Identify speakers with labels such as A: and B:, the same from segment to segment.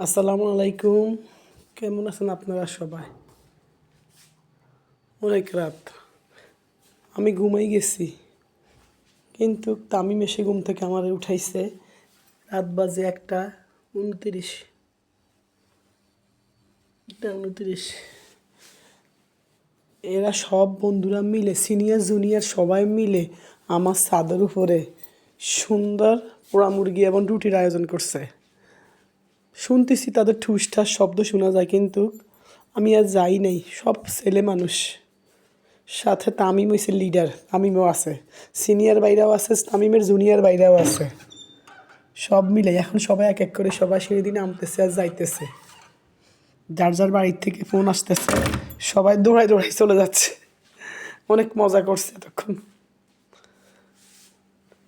A: আসসালামু আলাইকুম। কেমন আছেন আপনারা সবাই? অনেক রাত। আমি ঘুমাই গেছি। কিন্তু তামিম এসে ঘুম থেকে আমার উঠাইছে। রাত বাজে একটা উনতিরিশ। একটা উনতিরিশ। এরা সব বন্ধুরা মিলে, সিনিয়র, জুনিয়র সবাই মিলে আমার ছাদের উপরে সুন্দর পোড়া মুরগি এবং রুটির আয়োজন করছে। শুনতেছি তাদের ঠুসঠাস শব্দ শোনা যায়, কিন্তু আমি আর যাই নাই। সব ছেলে মানুষ। সাথে তামিম হয়েছে লিডার তামিমও আছে। সিনিয়র বাইরেও আছে, তামিমের জুনিয়র বাইরেও আছে। সব মিলে এখন সবাই এক এক করে সবাই সেদিন নামতেছে আর যাইতেছে। যার যার বাড়ির থেকে ফোন আসতেছে, সবাই দৌড়াই দৌড়াই চলে যাচ্ছে। অনেক মজা করছে তখন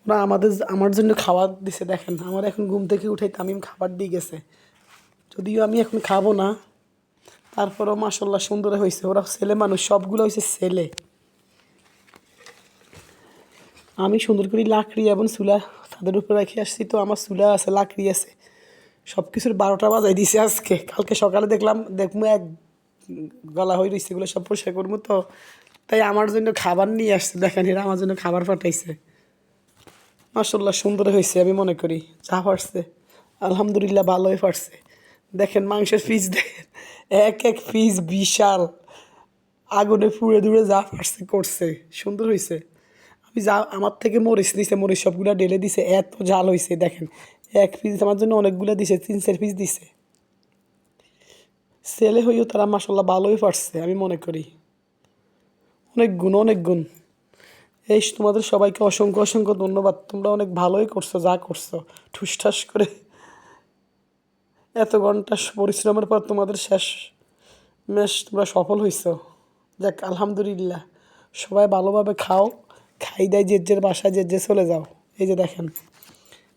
A: ওরা আমাদের আমার জন্য খাবার দিছে, দেখেন। আমার এখন ঘুম থেকে উঠে তামিম খাবার দিয়ে গেছে। যদিও আমি এখন খাব না, তারপরেও মাসাল্লাহ সুন্দর হয়েছে। ওরা ছেলে মানুষ, সবগুলো হয়েছে ছেলে। আমি সুন্দর করে লাকড়ি এবং চুলা তাদের উপরে রেখে আসছি, তো আমার চুলা আছে, লাকড়ি আছে। সব কিছুর বারোটা বাজাই দিছে আজকে। কালকে সকালে দেখলাম দেখব এক গলা হয়ে রয়েছে এগুলো সব পরিষ্কার করব তো। তাই আমার জন্য খাবার নিয়ে আসছে, দেখেন এরা আমার জন্য খাবার পাঠাইছে। মাসাল্লাহ সুন্দর হয়েছে, আমি মনে করি। যা পারছে, আলহামদুলিল্লাহ ভালোই পারছে। দেখেন মাংসের পিস দেখেন, এক এক পিস বিশাল। আগুনে পুড়ে দূরে যা পারছে করছে, সুন্দর হয়েছে। আমি যা, আমার থেকে মরিচ দিছে মরিচ সবগুলো ঢেলে দিছে, এত জাল হয়েছে, দেখেন। এক পিস আমার জন্য অনেকগুলো দিছে, তিন চার পিস দিছে। ছেলে হইও তারা মাসাল্লাহ ভালোই পারছে, আমি মনে করি। অনেক গুণ অনেক গুণ। এই তোমাদের সবাইকে অসংখ্য অসংখ্য ধন্যবাদ। তোমরা অনেক ভালোই করছ, যা করছ। ঠুসঠাস করে এত ঘণ্টা পরিশ্রমের পর তোমাদের শেষ মেশ তোমরা সফল হয়েছ যাক, আলহামদুলিল্লাহ। সবাই ভালোভাবে খাও, খাই দেয় যে যে বাসায় যে যে চলে যাও। এই যে দেখেন,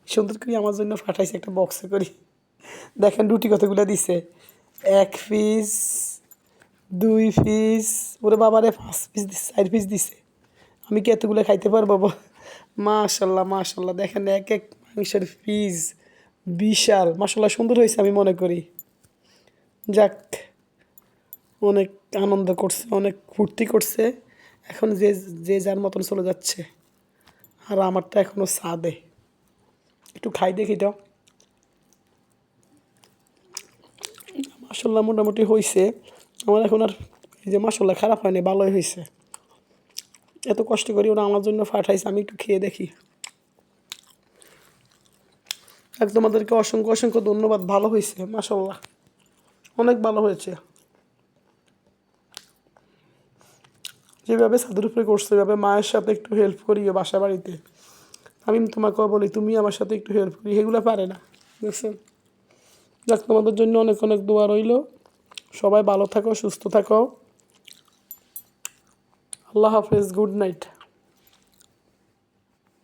A: সুন্দর করে আমার জন্য ফাটাইছে একটা বক্সে করি। দেখেন রুটি কতগুলো দিছে। এক পিস দুই পিস ওরে বাবারে, পাঁচ পিস দিছে, চার পিস দিছে। আমি কি এতগুলো খাইতে পারব? মাশাল্লাহ মাশাল্লাহ। দেখেন এক এক মাংসের পিস বিশাল। মাশাল্লাহ, সুন্দর হয়েছে আমি মনে করি। যাক, অনেক আনন্দ করছে, অনেক ফুর্তি করছে। এখন যে যে যার মতন চলে যাচ্ছে। আর আমারটা এখনও সাদে একটু খাই দেখি তো। মাসাল্লাহ মোটামুটি হয়েছে আমার এখন আর এই যে মাসাল্লাহ খারাপ হয়নি, ভালোই হয়েছে এত কষ্ট করি, ওরা আমার জন্য পাঠাইছে, আমি একটু খেয়ে দেখি। এক তোমাদেরকে অসংখ্য অসংখ্য ধন্যবাদ, ভালো হয়েছে মাসাল্লাহ অনেক ভালো হয়েছে। যেভাবে ছাদের উপরে করছে এভাবে মায়ের সাথে একটু হেল্প করি বাসা বাড়িতে। আমি তোমাকেও বলি, তুমি আমার সাথে একটু হেল্প করি, এগুলো পারে না দেখছেন যাক, তোমাদের জন্য অনেক অনেক দোয়া রইল। সবাই ভালো থাকো, সুস্থ থাকো। আল্লাহ হাফেজ গুড নাইট